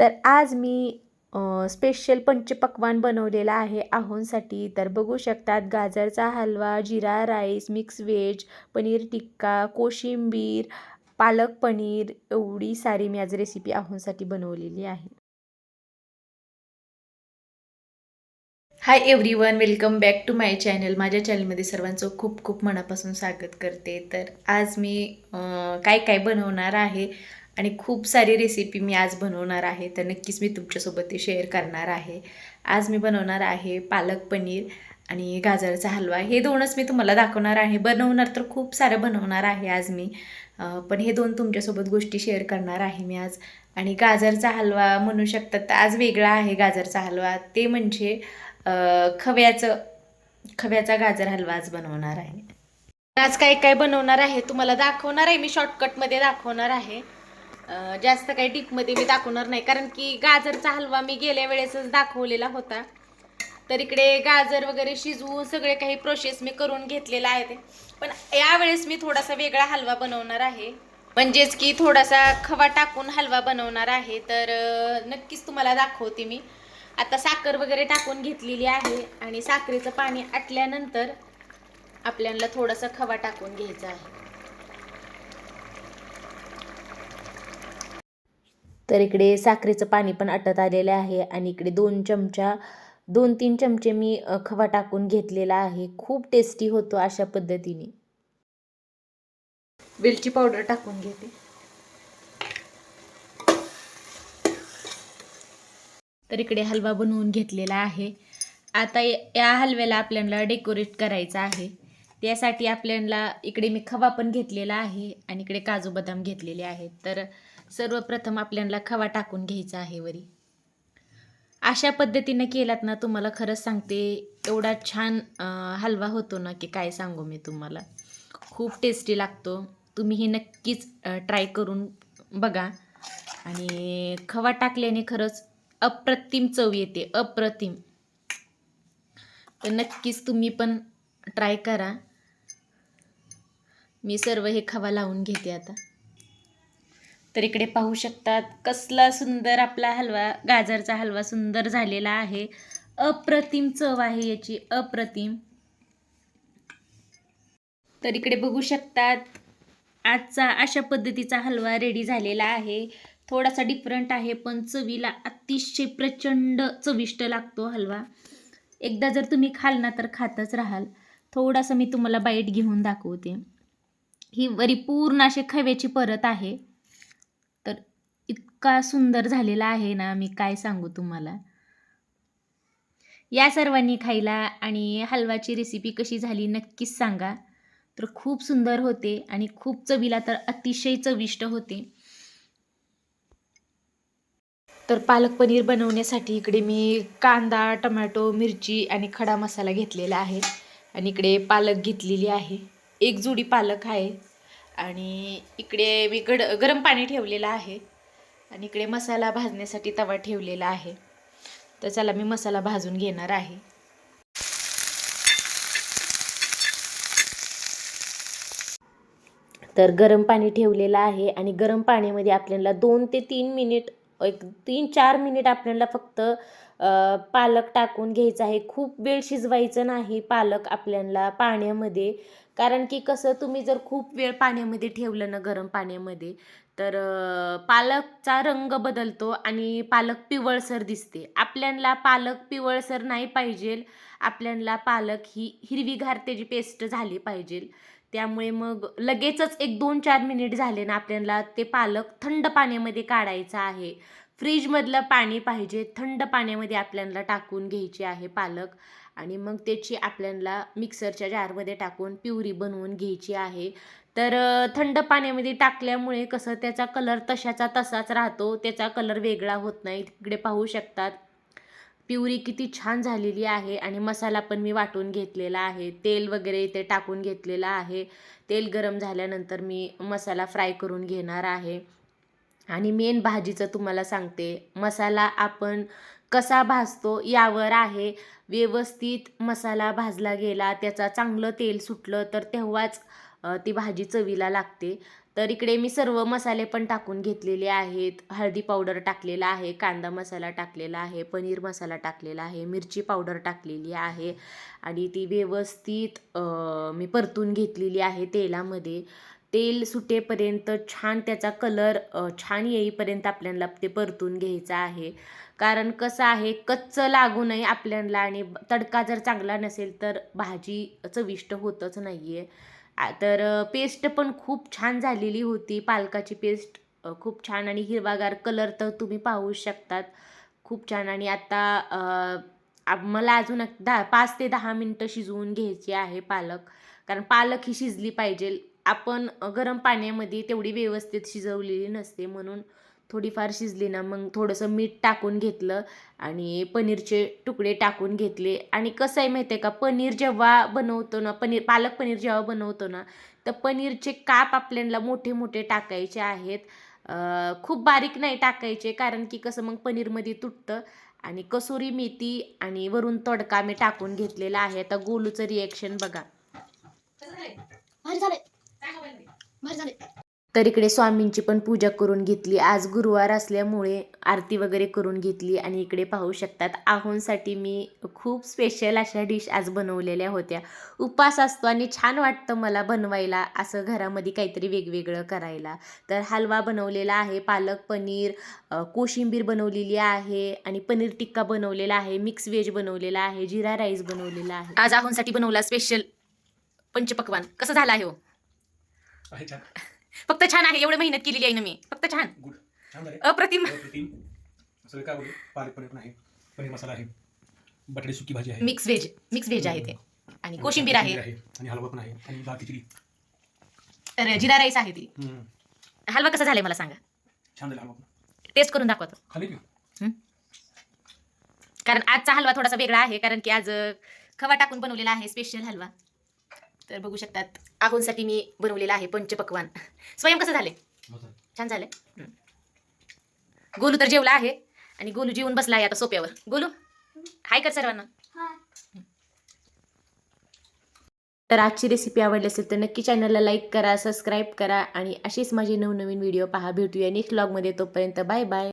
तर आज मी स्पेशल पंचपक्वान बनवलेला आहे आहोंसाठी तर बघू शकतात गाजरचा halwa jeera rice mix veg paneer tikka कोशिंबीर पालक पनीर एवढी सारी मी आज रेसिपी आहोंसाठी बनवलेली आहे. Hi everyone welcome back to my channel माझ्या चॅनलमध्ये सर्वांचं खूप खूप मनापासून स्वागत करते. तर आज मी काय काय बनवणार आहे आणि खूप सारी रेसिपी मी आज बनवणार आहे. तर नक्कीच मी तुमच्यासोबत ते शेअर करणार आहे. आज मी बनवणार आहे पालक पनीर आणि गाजरचा हलवा. हे दोनच मी तुम्हाला दाखवणार आहे. बनवणार तर खूप सारं बनवणार आहे आज मी. पण हे दोन तुमच्यासोबत गोष्टी शेअर करणार आहे मी आज. आणि गाजरचा हलवा म्हणू शकतात तर आज वेगळा आहे गाजरचा हलवा. ते म्हणजे खव्याचं खव्याचा गाजर हलवा आज बनवणार आहे. आज काय काय बनवणार आहे तुम्हाला दाखवणार आहे. मी शॉर्टकटमध्ये दाखवणार आहे. जास्त काही डीपमध्ये मी दाखवणार नाही. कारण की गाजरचा हलवा मी गेल्या वेळेसच दाखवलेला होता. तर इकडे गाजर वगैरे शिजवून सगळे काही प्रोसेस मी करून घेतलेला आहे. ते पण यावेळेस मी थोडासा वेगळा हलवा बनवणार आहे. म्हणजेच की थोडासा खवा टाकून हलवा बनवणार आहे. तर नक्कीच तुम्हाला दाखवते मी. आता साखर वगैरे टाकून घेतलेली आहे आणि साखरेचं पाणी आटल्यानंतर आपल्याला थोडासा खवा टाकून घ्यायचा आहे. तर इकडे साखरेचं पाणी पण आटत आलेलं आहे आणि इकडे दोन चमचा दोन तीन चमचे मी खवा टाकून घेतलेला आहे. खूप टेस्टी होतो अशा पद्धतीने. वेलची पावडर टाकून घेते. तर इकडे हलवा बनवून घेतलेला आहे. आता या हलव्याला आपल्याला डेकोरेट करायचं आहे. त्यासाठी आपल्याला इकडे मी खवा पण घेतलेला आहे आणि इकडे काजू बदाम घेतलेले आहेत. तर सर्वप्रथम आपल्याला खवा टाकून घ्यायचा आहे वरी. अशा पद्धतीनं केलात ना तुम्हाला खरंच सांगते एवढा छान हलवा होतो ना की काय सांगू मी तुम्हाला. खूप टेस्टी लागतो. तुम्ही हे नक्कीच ट्राय करून बघा. आणि खवा टाकल्याने खरंच अप्रतिम चव येते अप्रतिम. तर नक्कीच तुम्ही पण ट्राय करा. मी सर्व हे खवा लावून घेते आता. तर इकडे पाहू शकतात कसला सुंदर आपला हलवा गाजरचा हलवा सुंदर झालेला आहे. अप्रतिम चव आहे याची अप्रतिम. तर इकडे बघू शकतात आजचा अशा पद्धतीचा हलवा रेडी झालेला आहे. थोडासा डिफरंट आहे पण चवीला अतिशय प्रचंड चविष्ट लागतो हलवा. एकदा जर तुम्ही खाल ना तर खातच राहाल. थोडासा मी तुम्हाला बाईट घेऊन दाखवते. ही वरी पूर्ण अशी खव्याची परत आहे. इतका सुंदर झालेला आहे ना मी काय सांगू तुम्हाला? या सर्वांनी खायला आणि हलवाची रेसिपी कशी झाली नक्कीच सांगा. तर खूप सुंदर होते आणि खूप चवीला तर अतिशय चविष्ट होते. तर पालक पनीर बनवण्यासाठी इकडे मी कांदा टमॅटो मिरची आणि खडा मसाला घेतलेला आहे आणि इकडे पालक घेतलेली आहे. एक जुडी पालक आहे आणि इकडे मी गड गरम पाणी ठेवलेलं आहे. आणि इकडे मसाला भाजण्यासाठी तवा ठेवलेला आहे. तर चला मी मसाला भाजून घेणार आहे. तर गरम पाणी ठेवलेलं आहे आणि गरम पाण्यामध्ये आपल्याला दोन ते तीन मिनिट एक तीन चार मिनिट आपल्याला फक्त पालक टाकून घ्यायचं आहे. खूप वेळ शिजवायचं नाही पालक आपल्याला पाण्यामध्ये. कारण की कसं तुम्ही जर खूप वेळ पाण्यामध्ये ठेवलं ना गरम पाण्यामध्ये तर पालकचा रंग बदलतो आणि पालक पिवळसर दिसते. आपल्याला पालक पिवळसर नाही पाहिजे. आपल्याला पालक ही हिरवीगार त्याची पेस्ट झाली पाहिजे. त्यामुळे मग लगेचच एक दोन चार मिनिट झाले ना आपल्याला ते पालक थंड पाण्यामध्ये काढायचं आहे. फ्रीजमधलं पाणी पाहिजे थंड पाण्यामध्ये आपल्याला टाकून घ्यायची आहे पालक. आणि मग त्याची आपल्याला मिक्सरच्या जारमध्ये टाकून प्युरी बनवून घ्यायची आहे. तर थंड पाण्यामध्ये टाकल्यामुळे कसं त्याचा कलर तशाचा तसाच राहतो त्याचा कलर वेगळा होत नाही. तिकडे पाहू शकतात. पिवरी किती छान झालेली आहे आणि मसाला पण मी वाटून घेतलेला आहे. तेल वगैरे ते टाकून घेतलेलं आहे. तेल गरम झाल्यानंतर मी मसाला फ्राय करून घेणार आहे. आणि मेन भाजीचं तुम्हाला सांगते. मसाला आपण कसा भाजतो यावर आहे. व्यवस्थित मसाला भाजला गेला त्याचा चांगलं तेल सुटलं तर तेव्हाच ती भाजी चवीला लागते. तर इकडे मी सर्व मसाले पण टाकून घेतलेले आहेत. हळदी पावडर टाकलेला आहे कांदा मसाला टाकलेला आहे पनीर मसाला टाकलेला आहे मिरची पावडर टाकलेली आहे आणि ती व्यवस्थित मी परतून घेतलेली आहे तेलामध्ये. तेल सुटेपर्यंत छान त्याचा कलर छान येईपर्यंत आपल्याला ते परतून घ्यायचं आहे. कारण कसं आहे कच्चं लागू नये आपल्याला आणि तडका जर चांगला नसेल तर भाजी चविष्ट होतच नाही आहे तर पेस्ट पण खूप छान झालेली होती. पालकाची पेस्ट खूप छान आणि हिरवागार कलर तर तुम्ही पाहू शकतात. खूप छान आणि आता आ- मला अजून दहा पाच ते दहा मिनटं शिजवून घ्यायची आहे पालक. कारण पालक ही शिजली पाहिजे. आपण गरम पाण्यामध्ये तेवढी व्यवस्थित शिजवलेली नसते म्हणून थोडीफार शिजली ना मग थोडंसं मीठ टाकून घेतलं आणि पनीरचे तुकडे टाकून घेतले. आणि कसं आहे माहिती आहे का पनीर जेव्हा बनवतो ना पनीर पालक पनीर जेव्हा बनवतो ना तर पनीरचे काप आपल्याला मोठे मोठे टाकायचे आहेत. खूप बारीक नाही टाकायचे कारण की कसं मग पनीरमध्ये तुटतं. आणि कसुरी मेथी आणि वरून तडका मी टाकून घेतलेला आहे. आता गोलूचं रिॲक्शन बघा. भारी झाले भारी झाले तर इकडे स्वामींची पण पूजा करून घेतली. आज गुरुवार असल्यामुळे आरती वगैरे करून घेतली आणि इकडे पाहू शकतात. आहोंसाठी मी खूप स्पेशल अशा डिश आज बनवलेल्या होत्या. उपास असतो आणि छान वाटतं मला बनवायला असं घरामध्ये काहीतरी वेगवेगळं करायला. तर हलवा बनवलेला आहे पालक पनीर कोशिंबीर बनवलेली आहे आणि पनीर टिक्का बनवलेला आहे मिक्स व्हेज बनवलेला आहे जिरा राईस बनवलेला आहे. आज आहोंसाठी बनवला स्पेशल पंचपक्वान. कसं झालं आहे हो? फक्त छान आहे एवढं मेहनत केलेली आहे ना मी. फक्त छान. गुड छान झाले. अप्रतिम. अप्रतिम. सगळं काय बोलू पालक पनीर पण आहे. पनीर मसाला आहे. बटाटे सुकी भाजी आहे. मिक्स व्हेज मिक्स व्हेज आहे ते. आणि कोशिंबीर आहे. आणि हलवा पण आहे. आणि भात खिचडी. तर जिरा राईस आहे ती. हम्म. हलवा कसा झालाय मला सांगा. छान झाला हलवा पण. टेस्ट करून दाखवतो. खाली की कारण आजचा हलवा थोडासा वेगळा आहे. कारण की आज अ, खवा टाकून बनवलेला आहे स्पेशल हलवा. तर बघू शकतात. आहोंसाठी मी बनवलेला आहे पंचपक्वान. स्वयं कसं झाले छान झाले गोलू तर जेवला आहे आणि गोलू जेवून बसला आहे आता सोप्यावर. गोलू हाय कर सर्वांना. तर आजची रेसिपी आवडली असेल तर नक्की चॅनलला लाईक करा सबस्क्राईब करा आणि अशीच माझे नवनवीन व्हिडिओ पहा. भेटूया नेक्स्ट व्लॉगमध्ये तोपर्यंत बाय बाय